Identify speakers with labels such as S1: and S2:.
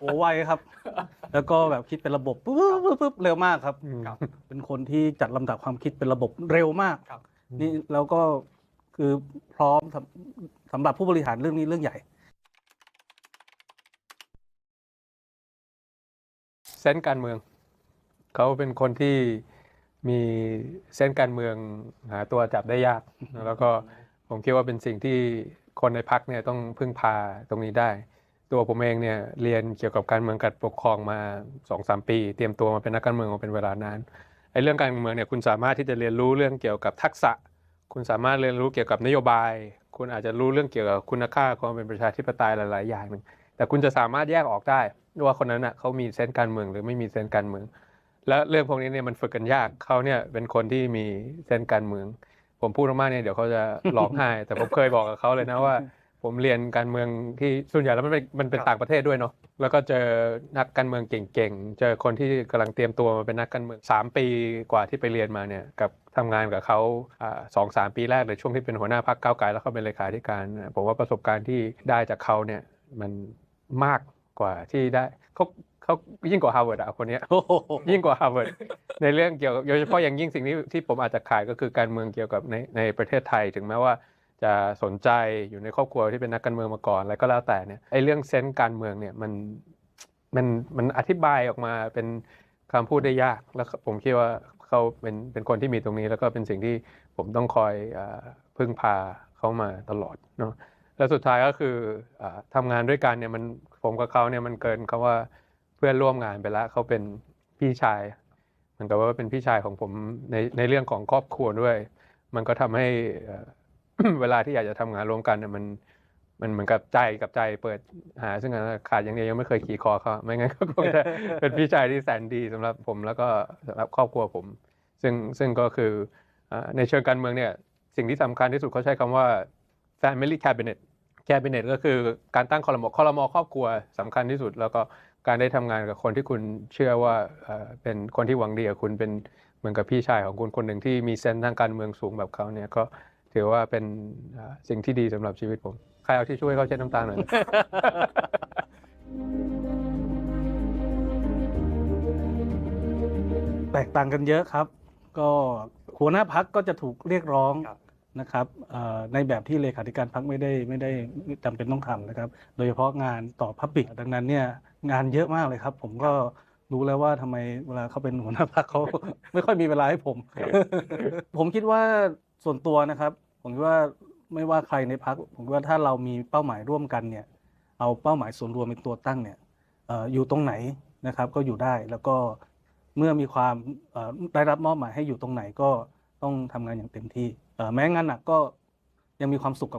S1: โอ้ไวครับ แล้วก็แบบคิดเป็นระบบปุ๊บปุ๊บปุ๊บปุ๊บเร็วมากครับ
S2: ครับ
S1: เป็นคนที่จัดลำดับความคิดเป็นระบบเร็วมาก
S2: ครับ
S1: นี่แล้วก็คือพร้อมสำสำหรับผู้บริหารเรื่องนี้เรื่องใหญ่
S3: เซนส์การเมือง เขาเป็นคนที่มีเซนส์การเมืองหาตัวจับได้ยาก แล้วก็ผมคิดว่าเป็นสิ่งที่คนในพักเนี่ยต้องพึ่งพาตรงนี้ได้ ตัวผมเองเนี่ยเรียนเกี่ยวกับการเมืองการปกครองมา2องสามปี เตรียมตัวมาเป็นนักการเมืองมาเป็นเวลานานไอ้เรื่องการเมืองเนี่ยคุณสามารถที่จะเรียนรู้เรื่องเกี่ยวกับทักษะ คุณสามารถเรียนรู้เกี่ยวกับนโยบาย คุณอาจจะรู้เรื่องเกี่ยวกับคุณค่าความเป็นประชาธิปไตยหลาย ๆ อย่างหนึ่งแต่คุณจะสามารถแยกออกได้ว่าคนนั้นอะเขามีเซนการเมืองหรือไม่มีเซนการเมือง และเรื่องพวกนี้เนี่ยมันฝึกกันยากเขาเนี่ยเป็นคนที่มีเซนการเมือง ผมพูดมากๆเนี่ยเดี๋ยวเขาจะร้องไห้แต่ผมเคยบอกกับเขาเลยนะว่า ผมเรียนการเมืองที่ส่วนใหญ่แล้วมันเป็นมันเป็น
S2: ครับ
S3: ต่างประเทศด้วยเนาะแล้วก็เจอนักการเมืองเก่งๆ เจอคนที่กำลังเตรียมตัวมาเป็นนักการเมืองสามปีกว่าที่ไปเรียนมาเนี่ยกับทำงานกับเขาอ่าสองสามปีแรกเลยช่วงที่เป็นหัวหน้าพรรคก้าวไกลแล้วเขาเป็นเลขาธิการ ผมว่าประสบการณ์ที่ได้จากเขาเนี่ยมันมากกว่าที่ได้เขาเขายิ่งกว่าฮาร์วาร์ดอะคนเนี้ย
S1: โอ้โห
S3: ยิ่งกว่าฮาร์วาร์ดในเรื่องเกี่ยวกับโดยเฉพาะอย่างยิ่งสิ่งที่ที่ผมอาจจะขายก็คือการเมืองเกี่ยวกับในในประเทศไทยถึงแม้ว่า จะสนใจอยู่ในครอบครัวที่เป็นนักการเมืองมาก่อนอะไรก็แล้วแต่เนี่ยไอ้เรื่องเซนส์การเมืองเนี่ยมันมันมันอธิบายออกมาเป็นคำพูดได้ยากแล้วผมคิดว่าเขาเป็นเป็นคนที่มีตรงนี้ แล้วก็เป็นสิ่งที่ผมต้องคอยอพึ่งพาเขามาตลอดเนาะแล้วสุดท้ายก็คืออ่อทำงานด้วยกันเนี่ยมันผมกับเขาเนี่ยมันเกินคำว่าเพื่อนร่วมงานไปแล้วเขาเป็นพี่ชายเหมือนกับว่าเป็นพี่ชายของผมในในเรื่องของครอบครัวด้วย มันก็ทำให้ เอ่อเวลาที่อยากจะทำงานร่วมกันเนี่ยมันมันเหมือนกับใจกับใจเปิดหาซึ่งกันและกันขาดอย่างเดียวยังไม่เคยขี่คอเขาไม่งั้นก็คงจะเป็นพี่ชายที่แสนดีสำหรับผมแล้วก็สำหรับครอบครัวผม ซึ่งซึ่งก็คืออ่าในเชิงการเมืองเนี่ยสิ่งที่สำคัญที่สุดเขาใช้คำว่า family cabinet cabinet ก็คือการตั้งคอรมอคอรมอครอบครัวสำคัญที่สุด แล้วก็การได้ทำงานกับคนที่คุณเชื่อว่าเอ่อเป็นคนที่หวังดีกับคุณเป็นเหมือนกับพี่ชายของคุณคนหนึ่งที่มีเซนส์ทางการเมืองสูงแบบเขาเนี่ยก็ ถือว่าเป็นอ่าสิ่งที่ดีสำหรับชีวิตผม ใครเอาที่ช่วยเขาเช็ดน้ำตาหน่อย
S1: แตกต่างกันเยอะครับ ก็หัวหน้าพักก็จะถูกเรียกร้อง
S2: ครับ
S1: นะครับเอ่อในแบบที่เลขาธิการพักไม่ได้ไม่ได้จำเป็นต้องทำนะครับ โดยเฉพาะงานต่อพับบิกดังนั้นเนี่ยงานเยอะมากเลยครับ ผมก็รู้แล้วว่าทำไมเวลาเขาเป็นหัวหน้าพักเขาไม่ค่อยมีเวลาให้ผม ผมคิดว่า ส่วนตัวนะครับ ผมคิดว่าไม่ว่าใครในพักผมคิดว่าถ้าเรามีเป้าหมายร่วมกันเนี่ย เอาเป้าหมายส่วนรวมเป็นตัวตั้งเนี่ยออยู่ตรงไหนนะครับ ก็อยู่ได้แล้วก็เมื่อมีความได้รับมอบหมายให้อยู่ตรงไหนก็ต้องทำงานอย่างเต็มที่แม้งานหนักก็ยังมีความสุขกับ